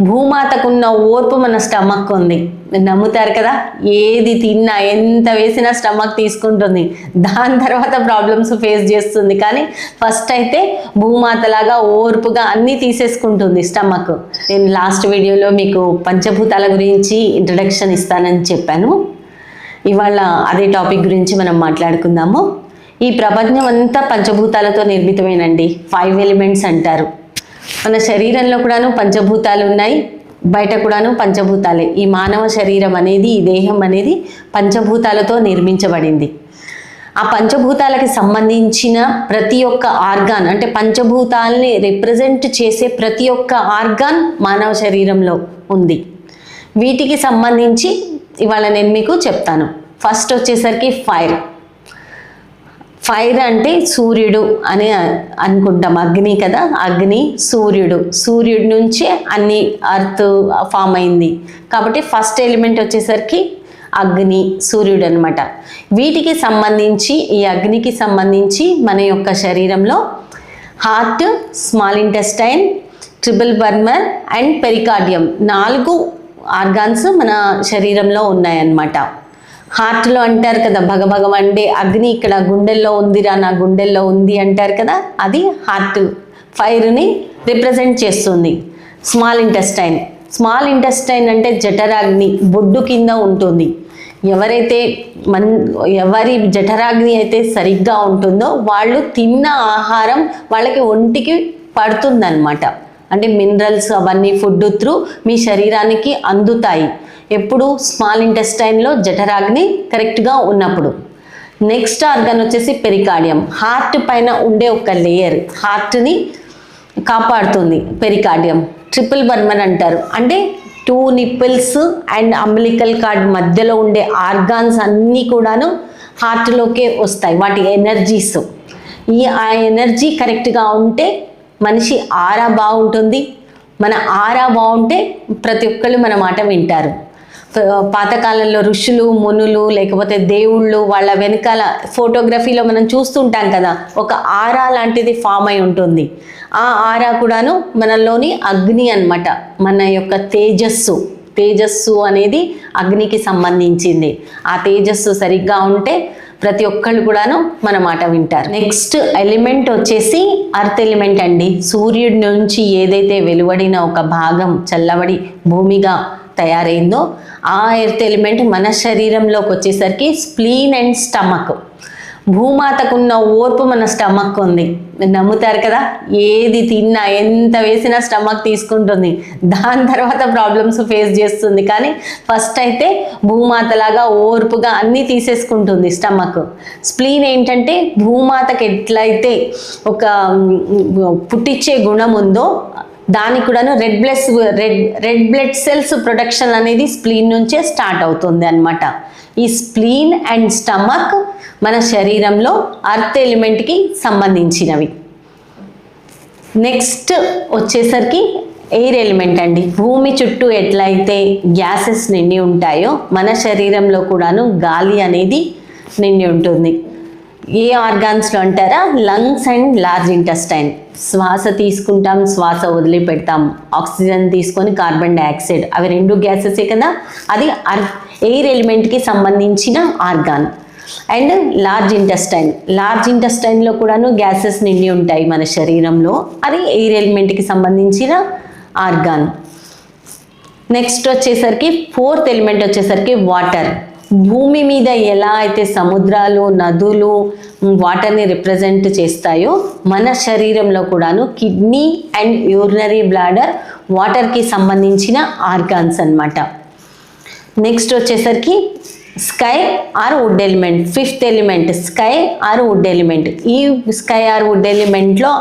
భూమాతకున్న ఓర్పు మన స్టమక్ ఉంది. నమ్ముతారు కదా? ఏది తిన్నా ఎంత వేసినా స్టమక్ తీసుకుంటుంది. దాని తర్వాత ప్రాబ్లమ్స్ ఫేస్ చేస్తుంది. కానీ ఫస్ట్ అయితే భూమాతలాగా ఓర్పుగా అన్నీ తీసేసుకుంటుంది స్టమక్. నేను లాస్ట్ వీడియోలో మీకు పంచభూతాల గురించి ఇంట్రడక్షన్ ఇస్తానని చెప్పాను. ఇవాళ అదే టాపిక్ గురించి మనం మాట్లాడుకుందాము. ఈ ప్రపంచం అంతా పంచభూతాలతో నిర్మితమేనండి. ఫైవ్ ఎలిమెంట్స్ అంటారు. మన శరీరంలో కూడాను పంచభూతాలు ఉన్నాయి. బయట కూడాను పంచభూతాలే. ఈ మానవ శరీరం అనేది ఈ దేహం అనేది పంచభూతాలతో నిర్మించబడింది. ఆ పంచభూతాలకి సంబంధించిన ప్రతి ఒక్క ఆర్గాన్ అంటే పంచభూతాలని రిప్రజెంట్ చేసే ప్రతి ఒక్క ఆర్గాన్ మానవ శరీరంలో ఉంది. వీటికి సంబంధించి ఇవాళ నేను మీకు చెప్తాను. ఫస్ట్ వచ్చేసరికి ఫైర్. ఫైర్ అంటే సూర్యుడు అని అనుకుంటాం. అగ్ని కదా అగ్ని సూర్యుడు. సూర్యుడి నుంచే అన్ని అర్త్ ఫామ్ అయింది. కాబట్టి ఫస్ట్ ఎలిమెంట్ వచ్చేసరికి అగ్ని సూర్యుడు అనమాట వీటికి సంబంధించి ఈ అగ్నికి సంబంధించి మన యొక్క శరీరంలో heart small intestine triple burner and pericardium నాలుగు ఆర్గాన్స్ మన శరీరంలో ఉన్నాయన్నమాట. హార్ట్లో అంటారు కదా భగభగం అంటే అగ్ని ఇక్కడ గుండెల్లో ఉందిరా నా గుండెల్లో ఉంది అంటారు కదా అది హార్ట్ ఫైర్ని రిప్రజెంట్ చేస్తుంది. Small intestine. స్మాల్ ఇంటెస్టైన్ అంటే జఠరాగ్ని బొడ్డు కింద ఉంటుంది. ఎవరైతే మన్ ఎవరి జఠరాగ్ని అయితే సరిగ్గా ఉంటుందో వాళ్ళు తిన్న ఆహారం వాళ్ళకి ఒంటికి పడుతుందన్నమాట. అంటే మినరల్స్ అవన్నీ ఫుడ్ త్రూ మీ శరీరానికి అందుతాయి. ఎప్పుడు స్మాల్ ఇంటెస్టైన్లో జఠరాగ్ని కరెక్ట్గా ఉన్నప్పుడు. నెక్స్ట్ ఆర్గన్ వచ్చేసి పెరికార్డియం హార్ట్ పైన ఉండే ఒక లేయర్ హార్ట్ని కాపాడుతుంది పెరికార్డియం ట్రిపుల్ బర్మన్ అంటారు. అంటే two nipples and umbilical cord మధ్యలో ఉండే ఆర్గాన్స్ అన్నీ కూడాను హార్ట్లోకే వస్తాయి. వాటి ఎనర్జీస్. ఈ ఆ ఎనర్జీ కరెక్ట్గా ఉంటే మనిషి ఆరా బాగుంటుంది. మన ఆరా బాగుంటే ప్రతి ఒక్కళ్ళు మన మాట వింటారు. పాతకాలంలో ఋషులు మునులు లేకపోతే దేవుళ్ళు వాళ్ళ వెనకాల ఫోటోగ్రఫీలో మనం చూస్తుంటాం కదా ఒక ఆరా లాంటిది ఫామ్ అయి ఉంటుంది. ఆ ఆరా కూడాను మనలోని అగ్ని అనమాట మన యొక్క తేజస్సు. తేజస్సు అనేది అగ్నికి సంబంధించింది. ఆ తేజస్సు సరిగ్గా ఉంటే ప్రతి ఒక్కళ్ళు కూడాను మన మాట వింటారు. నెక్స్ట్ ఎలిమెంట్ వచ్చేసి అర్త్ ఎలిమెంట్ అండి. సూర్యుడి నుంచి ఏదైతే వెలువడిన ఒక భాగం చల్లబడి భూమిగా తయారైందో ఆ ఎర్త్ ఎలిమెంట్ మన శరీరంలోకి వచ్చేసరికి స్ప్లీన్ అండ్ స్టమక్ భూమాతకున్న ఓర్పు మన స్టమక్ ఉంది. నమ్ముతారు కదా? ఏది తిన్నా ఎంత వేసినా స్టమక్ తీసుకుంటుంది. దాని తర్వాత ప్రాబ్లమ్స్ ఫేస్ చేస్తుంది. కానీ ఫస్ట్ అయితే భూమాతలాగా ఓర్పుగా అన్నీ తీసేసుకుంటుంది స్టమక్. స్ప్లీన్ ఏంటంటే భూమాతకి ఎట్లయితే ఒక పుట్టించే గుణం ఉందో దానికి కూడాను red bloods red red blood cells production అనేది స్ప్లీన్ నుంచే స్టార్ట్ అవుతుంది అన్నమాట. ఈ స్ప్లీన్ అండ్ స్టమక్ మన శరీరంలో అర్త్ ఎలిమెంట్కి సంబంధించినవి. నెక్స్ట్ వచ్చేసరికి ఎయిర్ ఎలిమెంట్ అండి. భూమి చుట్టూ ఎట్లయితే గ్యాసెస్ నిండి ఉంటాయో మన శరీరంలో కూడాను గాలి అనేది నిండి ఉంటుంది. ఏ ఆర్గాన్స్లో అంటారా? Lungs and large intestine. శ్వాస తీసుకుంటాం శ్వాస వదిలిపెడతాం. ఆక్సిజన్ తీసుకొని కార్బన్ డైఆక్సైడ్ అవి రెండు గ్యాసెసే కదా? అది ఎయిర్ ఎలిమెంట్కి సంబంధించిన organ. And large intestine. Large ఇంటెస్టైన్లో కూడాను గ్యాసెస్ నిండి ఉంటాయి మన శరీరంలో. అది ఎయిర్ ఎలిమెంట్కి సంబంధించిన ఆర్గాన్. నెక్స్ట్ వచ్చేసరికి ఫోర్త్ ఎలిమెంట్ వచ్చేసరికి వాటర్. భూమి మీద ఎలా అయితే సముద్రాలు నదులు వాటర్ని రిప్రజెంట్ చేస్తాయో మన శరీరంలో కూడాను కిడ్నీ అండ్ యూరినరీ బ్లాడర్ వాటర్కి సంబంధించిన ఆర్గాన్స్ అన్నమాట. నెక్స్ట్ వచ్చేసరికి sky or wood element fifth element sky or wood element. ఈ స్కై ఆర్ వుడ్ ఎలిమెంట్లో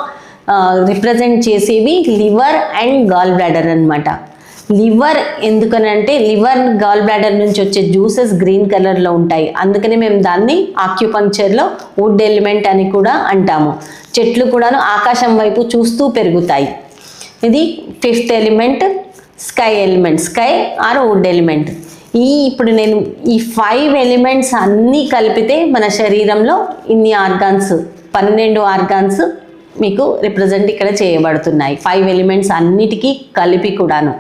రిప్రజెంట్ చేసేవి లివర్ అండ్ గాల్ బ్లాడర్ అనమాట లివర్ ఎందుకనంటే లివర్ గాల్ బ్లాడర్ నుంచి వచ్చే జ్యూసెస్ గ్రీన్ కలర్లో ఉంటాయి. అందుకని మేము దాన్ని ఆక్యుపంక్చర్లో వుడ్ ఎలిమెంట్ అని కూడా అంటాము. చెట్లు కూడాను ఆకాశం వైపు చూస్తూ పెరుగుతాయి. ఇది fifth element sky element. Sky or wood element. ఈ ఇప్పుడు నేను ఈ ఫైవ్ ఎలిమెంట్స్ అన్నీ కలిపితే మన శరీరంలో ఇన్ని ఆర్గాన్స్ పన్నెండు ఆర్గాన్స్ మీకు రిప్రజెంట్ ఇక్కడ చేయబడుతున్నాయి. ఫైవ్ ఎలిమెంట్స్ అన్నిటికీ కలిపి కూడాను.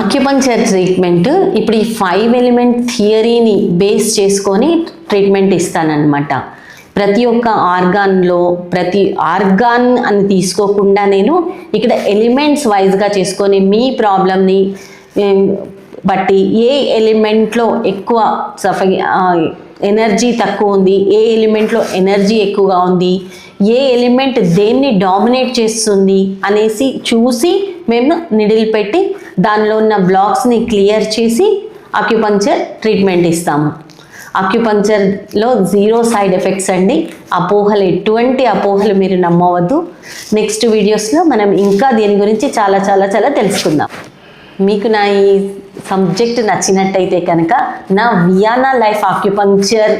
అక్యుపంచర్ ట్రీట్మెంట్ ఇప్పుడు ఈ ఫైవ్ ఎలిమెంట్ థియరీని బేస్ చేసుకొని ట్రీట్మెంట్ ఇస్తానన్నమాట. ప్రతి ఒక్క ఆర్గాన్లో ప్రతి ఆర్గాన్ అని తీసుకోకుండా నేను ఇక్కడ ఎలిమెంట్స్ వైజ్గా చేసుకొని మీ ప్రాబ్లమ్ని బట్టి ఏ ఎలిమెంట్లో ఎక్కువ సఫ ఎనర్జీ తక్కువ ఉంది ఏ ఎలిమెంట్లో ఎనర్జీ ఎక్కువగా ఉంది ఏ ఎలిమెంట్ దేన్ని డామినేట్ చేస్తుంది అనేసి చూసి మేము నిడిల్ పెట్టి దానిలో ఉన్న బ్లాక్స్ని క్లియర్ చేసి అక్యుపంక్చర్ ట్రీట్మెంట్ ఇస్తాము. అక్యుపంక్చర్లో జీరో సైడ్ ఎఫెక్ట్స్ అండి. అపోహలు ఎటువంటి అపోహలు మీరు నమ్మవద్దు. నెక్స్ట్ వీడియోస్లో మనం ఇంకా దీని గురించి చాలా చాలా చాలా తెలుసుకుందాం. మీకు నా ఈ సబ్జెక్ట్ నచ్చినట్టయితే కనుక నా వియానా లైఫ్ ఆక్యుపంక్చర్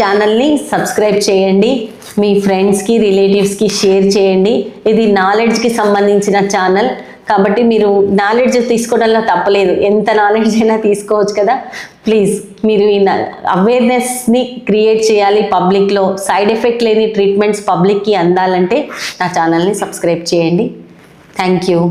ఛానల్ని సబ్స్క్రైబ్ చేయండి. మీ ఫ్రెండ్స్కి రిలేటివ్స్కి షేర్ చేయండి. ఇది నాలెడ్జ్కి సంబంధించిన ఛానల్ కాబట్టి మీరు నాలెడ్జ్ తీసుకోవడంలో తప్పలేదు. ఎంత నాలెడ్జ్ అయినా తీసుకోవచ్చు కదా. ప్లీజ్ మీరు ఈ అవేర్నెస్ని క్రియేట్ చేయాలి పబ్లిక్లో సైడ్ ఎఫెక్ట్ లేని ట్రీట్మెంట్స్ పబ్లిక్కి అందాలంటే నా ఛానల్ని సబ్స్క్రైబ్ చేయండి. Thank you